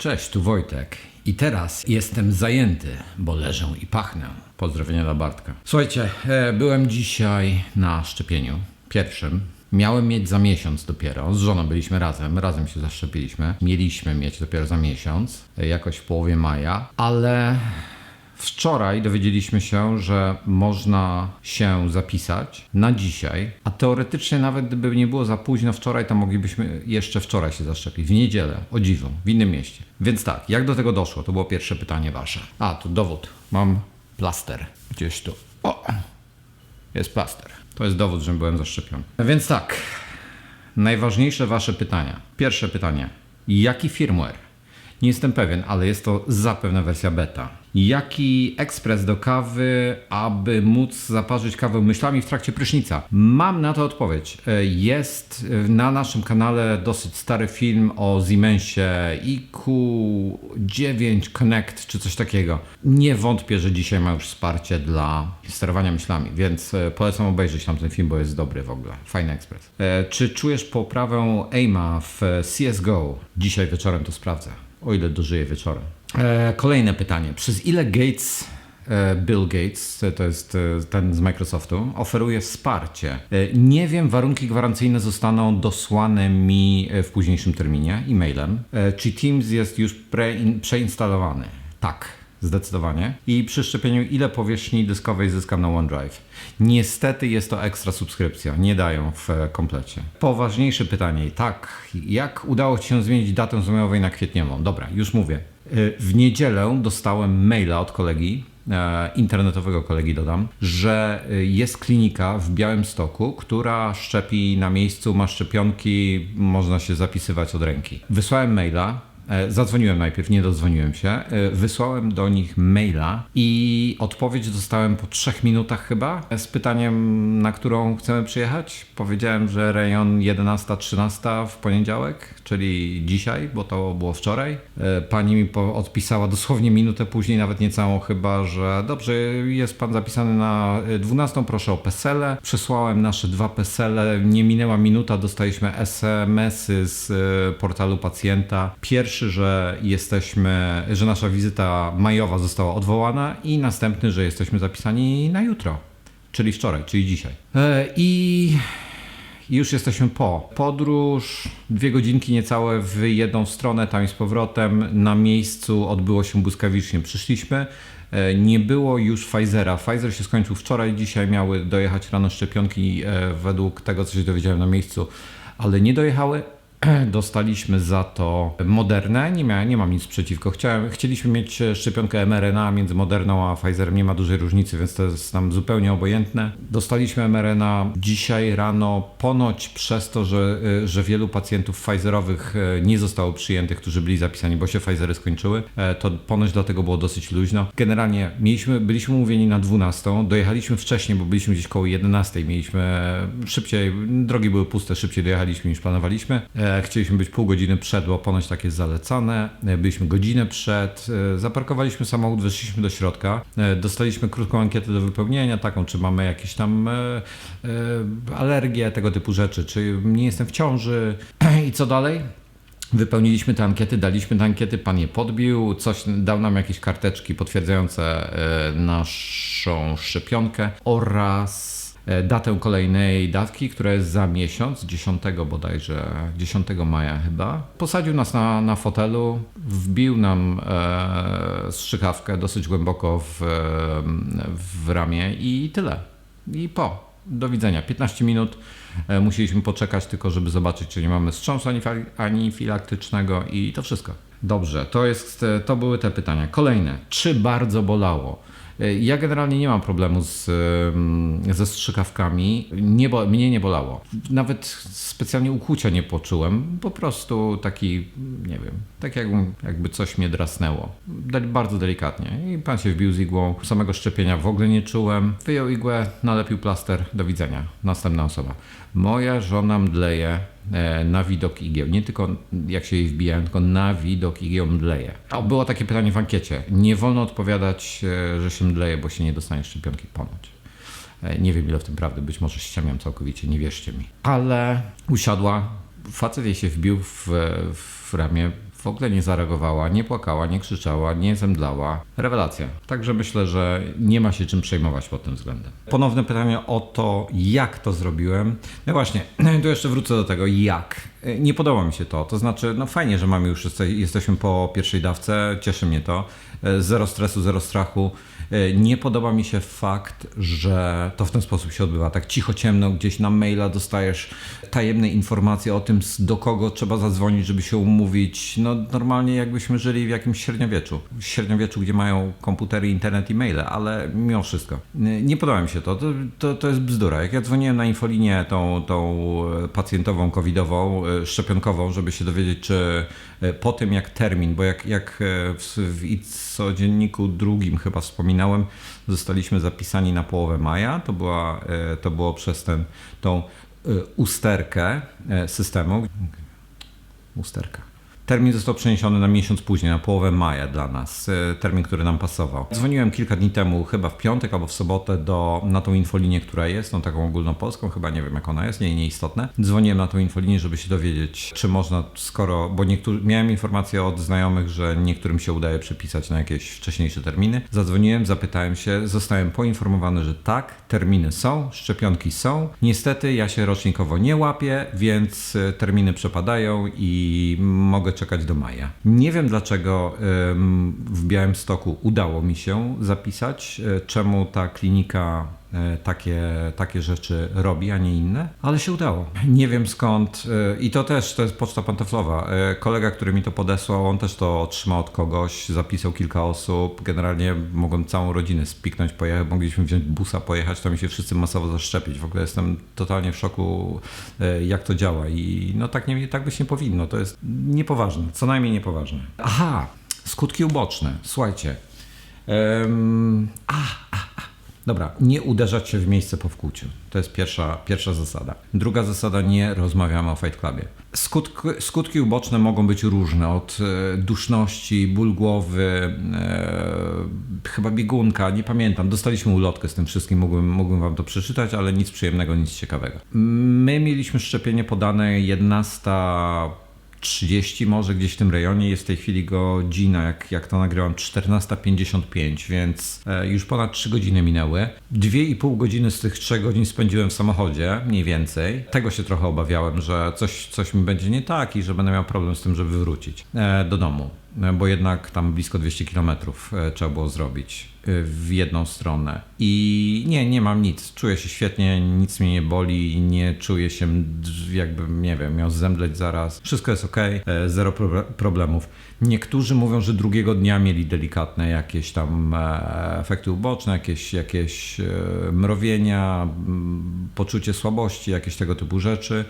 Cześć, tu Wojtek. I teraz jestem zajęty, bo leżę i pachnę. Pozdrowienia dla Bartka. Słuchajcie, e, byłem dzisiaj na szczepieniu. Pierwszym. Miałem mieć za miesiąc dopiero. Z żoną byliśmy razem, razem się zaszczepiliśmy. Mieliśmy mieć dopiero za miesiąc, e, jakoś w połowie maja, ale Wczoraj dowiedzieliśmy się, że można się zapisać na dzisiaj, a teoretycznie nawet gdyby nie było za późno wczoraj, to moglibyśmy jeszcze wczoraj się zaszczepić. W niedzielę, o dziwo, w innym mieście. Więc tak, jak do tego doszło? To było pierwsze pytanie wasze. A, tu dowód. Mam plaster. Gdzieś tu. O! Jest plaster. To jest dowód, że byłem zaszczepiony. Więc tak, najważniejsze wasze pytania. Pierwsze pytanie. Jaki firmware? Nie jestem pewien, ale jest to zapewne wersja beta. Jaki ekspres do kawy, aby móc zaparzyć kawę myślami w trakcie prysznica? Mam na to odpowiedź. E, Jest e, na naszym kanale dosyć stary film o Siemensie IQ9 Connect czy coś takiego. Nie wątpię, że dzisiaj ma już wsparcie dla sterowania myślami, więc e, polecam obejrzeć tam ten film, bo jest dobry w ogóle. Fajny ekspres. Czy czujesz poprawę aima w CSGO? Dzisiaj wieczorem to sprawdzę o ile dożyję wieczorem. Kolejne pytanie. Przez ile Gates, e, Bill Gates, to jest e, ten z Microsoftu, oferuje wsparcie? E, nie wiem, warunki gwarancyjne zostaną dosłane mi w późniejszym terminie e-mailem. Czy Teams jest już prein- przeinstalowany? Tak. Zdecydowanie. I przy szczepieniu ile powierzchni dyskowej zyskam na OneDrive? Niestety jest to ekstra subskrypcja. Nie dają w e, komplecie. Poważniejsze pytanie. Tak, jak udało Ci się zmienić datę znajomej na kwietniową? Dobra, już mówię. Y, W niedzielę dostałem maila od kolegi, e, internetowego kolegi dodam, że jest klinika w Białymstoku, która szczepi na miejscu, ma szczepionki, można się zapisywać od ręki. Wysłałem maila, E, Zadzwoniłem najpierw, nie dodzwoniłem się. E, Wysłałem do nich maila i odpowiedź dostałem po trzech minutach chyba z pytaniem, na którą chcemy przyjechać. Powiedziałem, że rejon 11-13 w poniedziałek, czyli dzisiaj, bo to było wczoraj. E, Pani mi odpisała dosłownie minutę później, nawet nie całą chyba, że dobrze, jest pan zapisany na e, 12, proszę o PESEL-e. Przesłałem nasze dwa PESEL-e, nie minęła minuta, dostaliśmy SMS-y z e, portalu pacjenta. Pierwszy, że jesteśmy, że nasza wizyta majowa została odwołana i następny, że jesteśmy zapisani na jutro, czyli wczoraj, czyli dzisiaj. E, I już jesteśmy po. Podróż, dwie godzinki niecałe w jedną stronę, tam i z powrotem. Na miejscu odbyło się błyskawicznie. Przyszliśmy, e, nie było już Pfizera. Pfizer się skończył wczoraj, dzisiaj miały dojechać rano szczepionki e, według tego, co się dowiedziałem na miejscu, ale nie dojechały. Dostaliśmy za to Modernę. Nie, miałem, nie mam nic przeciwko. Chciałem, chcieliśmy mieć e, szczepionkę mRNA między Moderną a Pfizerem. Nie ma dużej różnicy, więc to jest nam zupełnie obojętne. Dostaliśmy mRNA dzisiaj rano, ponoć przez to, że, e, że wielu pacjentów Pfizerowych e, nie zostało przyjętych, którzy byli zapisani, bo się Pfizery skończyły. To ponoć dlatego było dosyć luźno. Generalnie mieliśmy, byliśmy umówieni na 12. Dojechaliśmy wcześniej, bo byliśmy gdzieś koło 11. Mieliśmy szybciej, drogi były puste, szybciej dojechaliśmy niż planowaliśmy. Chcieliśmy być pół godziny przed, bo ponoć tak jest zalecane. E, Byliśmy godzinę przed. E, Zaparkowaliśmy samochód, weszliśmy do środka. E, Dostaliśmy krótką ankietę do wypełnienia, taką, czy mamy jakieś tam alergie, tego typu rzeczy, czy nie jestem w ciąży i co dalej. Wypełniliśmy te ankiety, daliśmy te ankiety, pan je podbił, coś dał nam jakieś karteczki potwierdzające naszą szczepionkę oraz datę kolejnej dawki, która jest za miesiąc, 10 bodajże, 10 maja chyba. Posadził nas na, na fotelu, wbił nam e, strzykawkę dosyć głęboko w, e, w ramię i tyle. I po. Do widzenia. 15 minut. E, Musieliśmy poczekać tylko, żeby zobaczyć, czy nie mamy wstrząsu anifilaktycznego i to wszystko. Dobrze, to, jest, e, to były te pytania. Kolejne. Czy bardzo bolało? E, Ja generalnie nie mam problemu z, ze strzykawkami. Nie bo, mnie nie bolało. Nawet specjalnie ukłucia nie poczułem. Po prostu taki, nie wiem, tak jakby, jakby coś mnie drasnęło. Bardzo delikatnie. I pan się wbił z igłą. Samego szczepienia w ogóle nie czułem. Wyjął igłę, nalepił plaster. Do widzenia. Następna osoba. Moja żona mdleje na widok igieł. Nie tylko jak się jej wbijałem, tylko na widok igieł mdleje. A było takie pytanie w ankiecie. Nie wolno odpowiadać, e, że się mdleje, bo się nie dostanie szczepionki ponoć. E, Nie wiem ile w tym prawdy, być może ściemiam całkowicie, nie wierzcie mi. Ale usiadła, facet jej się wbił w, w ramię, w ogóle nie zareagowała, nie płakała, nie krzyczała, nie zemdlała. Rewelacja. Także myślę, że nie ma się czym przejmować pod tym względem. Ponowne pytanie o to, jak to zrobiłem. No właśnie, tu jeszcze wrócę do tego, jak. Nie podoba mi się to. To znaczy, no fajnie, że mamy już, jesteśmy po pierwszej dawce, cieszy mnie to. Zero stresu, zero strachu. Nie podoba mi się fakt, że to w ten sposób się odbywa. Tak cicho, ciemno, gdzieś na maila dostajesz tajemne informacje o tym, do kogo trzeba zadzwonić, żeby się umówić. No normalnie jakbyśmy żyli w jakimś średniowieczu. W średniowieczu, gdzie mają komputery, internet i maile, ale mimo wszystko. Nie podoba mi się to. To, to, to jest bzdura. Jak ja dzwoniłem na infolinię tą, tą pacjentową, covidową, szczepionkową, żeby się dowiedzieć, czy po tym jak termin, bo jak, jak w, w ICO dzienniku drugim chyba wspominałem, zostaliśmy zapisani na połowę maja, to, była, to było przez ten, tą usterkę systemu. Usterka. Termin został przeniesiony na miesiąc później, na połowę maja dla nas. e, Termin, który nam pasował. Dzwoniłem kilka dni temu, chyba w piątek albo w sobotę, do, na tą infolinię, która jest, tą taką ogólnopolską, chyba nie wiem jak ona jest, nie, nieistotne. Dzwoniłem na tą infolinię, żeby się dowiedzieć, czy można, skoro, bo niektórzy, miałem informację od znajomych, że niektórym się udaje przepisać na jakieś wcześniejsze terminy. Zadzwoniłem, zapytałem się, zostałem poinformowany, że tak, terminy są, szczepionki są. Niestety ja się rocznikowo nie łapię, więc e, terminy przepadają i mogę czekać do maja. Nie wiem dlaczego w Białymstoku udało mi się zapisać, e, czemu ta klinika takie, takie rzeczy robi, a nie inne, ale się udało. Nie wiem skąd e, i to też, to jest poczta pantoflowa. E, Kolega, który mi to podesłał, on też to otrzymał od kogoś, zapisał kilka osób, generalnie mogłem całą rodzinę spiknąć, pojechać, mogliśmy wziąć busa, pojechać, tam i się wszyscy masowo zaszczepić. W ogóle jestem totalnie w szoku, e, jak to działa i no tak, nie, tak być nie powinno, to jest niepoważne, co najmniej niepoważne. Aha, skutki uboczne, słuchajcie. Dobra, nie uderzać się w miejsce po wkłuciu. To jest pierwsza, pierwsza zasada. Druga zasada, nie rozmawiamy o Fight Clubie. Skutki, skutki uboczne mogą być różne, od e, duszności, ból głowy, e, chyba biegunka, nie pamiętam. Dostaliśmy ulotkę z tym wszystkim, mógłbym, mógłbym wam to przeczytać, ale nic przyjemnego, nic ciekawego. My mieliśmy szczepienie podane 11 30 może gdzieś w tym rejonie. Jest w tej chwili godzina, jak, jak to nagrywam, 14.55, więc e, już ponad 3 godziny minęły. 2,5 godziny z tych 3 godzin spędziłem w samochodzie, mniej więcej. Tego się trochę obawiałem, że coś, coś mi będzie nie tak i że będę miał problem z tym, żeby wrócić e, do domu. E, Bo jednak tam blisko 200 km trzeba było zrobić e, w jedną stronę. I nie, nie mam nic. Czuję się świetnie, nic mnie nie boli nie czuję się jakbym, nie wiem, miał zemdleć zaraz. Wszystko jest ok, zero pro- problemów. Niektórzy mówią, że drugiego dnia mieli delikatne jakieś tam e, efekty uboczne, jakieś, jakieś e, mrowienia, poczucie słabości, jakieś tego typu rzeczy.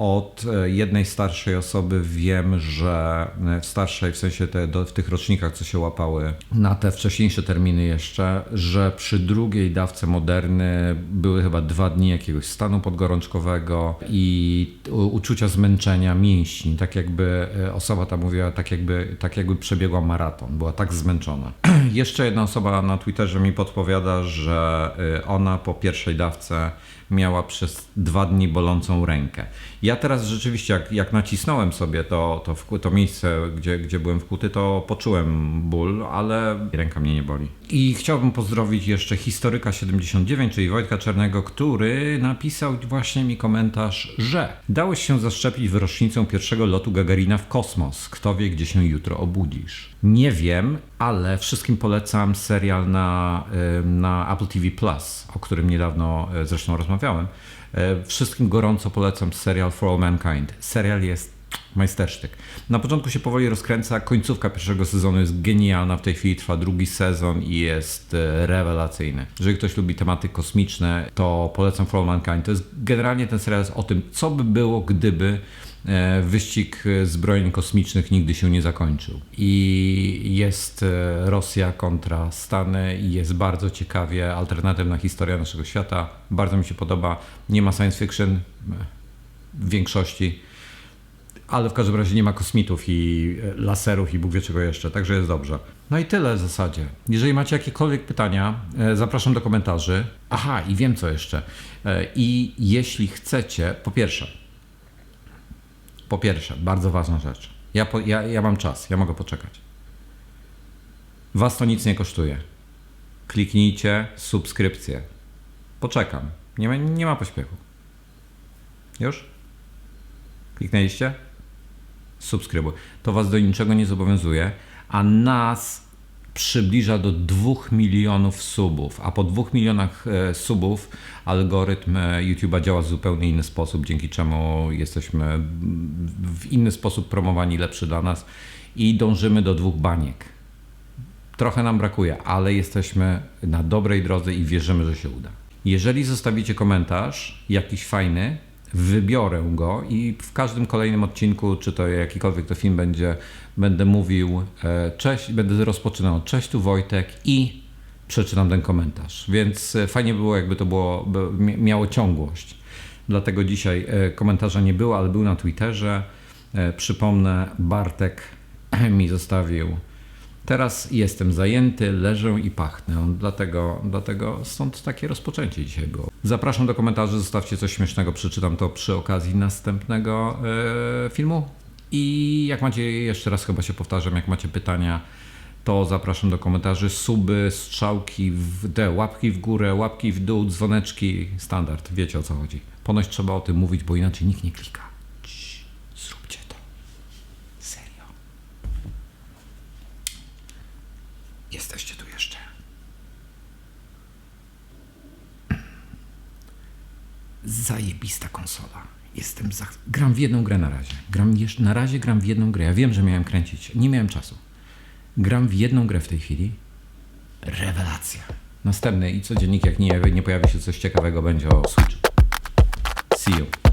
Od e, jednej starszej osoby wiem, że e, w starszej, w sensie te, do, w tych rocznikach, co się łapały na te wcześniejsze terminy jeszcze, że przy drugiej dawce moderny były chyba dwa dni jakiegoś stanu podgorączkowego i uczucia zmęczenia mięśni, tak jakby e, osoba ta mówiła, tak jakby, tak jakby przebiegła maraton, była tak zmęczona. jeszcze jedna osoba na Twitterze mi podpowiada, że ona po pierwszej dawce miała przez dwa dni bolącą rękę. Ja teraz rzeczywiście, jak, jak nacisnąłem sobie to, to, wku- to miejsce, gdzie, gdzie byłem wkuty, to poczułem ból, ale ręka mnie nie boli. I chciałbym pozdrowić jeszcze Historyka 79, czyli Wojtka Czarnego, który napisał właśnie mi komentarz, że dałeś się zaszczepić w rocznicę pierwszego lotu Gagarina w kosmos. Kto wie, gdzie się jutro obudzisz? Nie wiem, ale wszystkim polecam serial na, na Apple TV Plus, o którym niedawno y, zresztą rozmawiałem. Y, Wszystkim gorąco polecam serial For All Mankind. Serial jest majstersztyk. Na początku się powoli rozkręca, końcówka pierwszego sezonu jest genialna, w tej chwili trwa drugi sezon i jest e, rewelacyjny. Jeżeli ktoś lubi tematy kosmiczne, to polecam For All Mankind. To jest generalnie ten serial o tym, co by było, gdyby e, wyścig e, zbrojeń kosmicznych nigdy się nie zakończył. I jest Rosja kontra Stany i jest bardzo ciekawie, alternatywna historia naszego świata. Bardzo mi się podoba. Nie ma science fiction w większości ale w każdym razie nie ma kosmitów i e, laserów i Bóg wie czego jeszcze, także jest dobrze. No i tyle w zasadzie. Jeżeli macie jakiekolwiek pytania, e, zapraszam do komentarzy. Aha, i wiem co jeszcze. E, I jeśli chcecie, po pierwsze, po pierwsze, bardzo ważna rzecz. Ja, po, ja, ja mam czas, ja mogę poczekać. Was to nic nie kosztuje. Kliknijcie subskrypcję. Poczekam. Nie ma, nie ma pośpiechu. Już? Kliknęliście? Subskrybuj. To was do niczego nie zobowiązuje, a nas przybliża do 2 milionów subów. A po 2 milionach e, subów algorytm e, YouTube'a działa w zupełnie inny sposób, dzięki czemu jesteśmy w inny sposób promowani, lepszy dla nas i dążymy do dwóch baniek. Trochę nam brakuje, ale jesteśmy na dobrej drodze i wierzymy, że się uda. Jeżeli zostawicie komentarz, jakiś fajny, wybiorę go i w każdym kolejnym odcinku, czy to jakikolwiek to film będzie, będę mówił e, cześć, będę rozpoczynał cześć tu Wojtek i przeczytam ten komentarz. Więc e, fajnie było, jakby to było, by, mia- miało ciągłość. Dlatego dzisiaj e, komentarza nie było, ale był na Twitterze. Przypomnę, Bartek mi zostawił Teraz jestem zajęty, leżę i pachnę, dlatego, dlatego stąd takie rozpoczęcie dzisiaj było. Zapraszam do komentarzy, zostawcie coś śmiesznego, przeczytam to przy okazji następnego e, filmu. I jak macie, jeszcze raz chyba się powtarzam, jak macie pytania, to zapraszam do komentarzy, suby, strzałki, w te łapki w górę, łapki w dół, dzwoneczki, standard, wiecie o co chodzi. Ponoć trzeba o tym mówić, bo inaczej nikt nie klika. Cii, zróbcie to. Serio. Jesteście tu jeszcze. Zajebista konsola. Jestem za... Gram w jedną grę na razie. Gram jeszcze... Na razie gram w jedną grę. Ja wiem, że miałem kręcić. Nie miałem czasu. Gram w jedną grę w tej chwili. Rewelacja. Następny i codziennik, jak nie, nie pojawi się coś ciekawego, będzie o Switch. See you.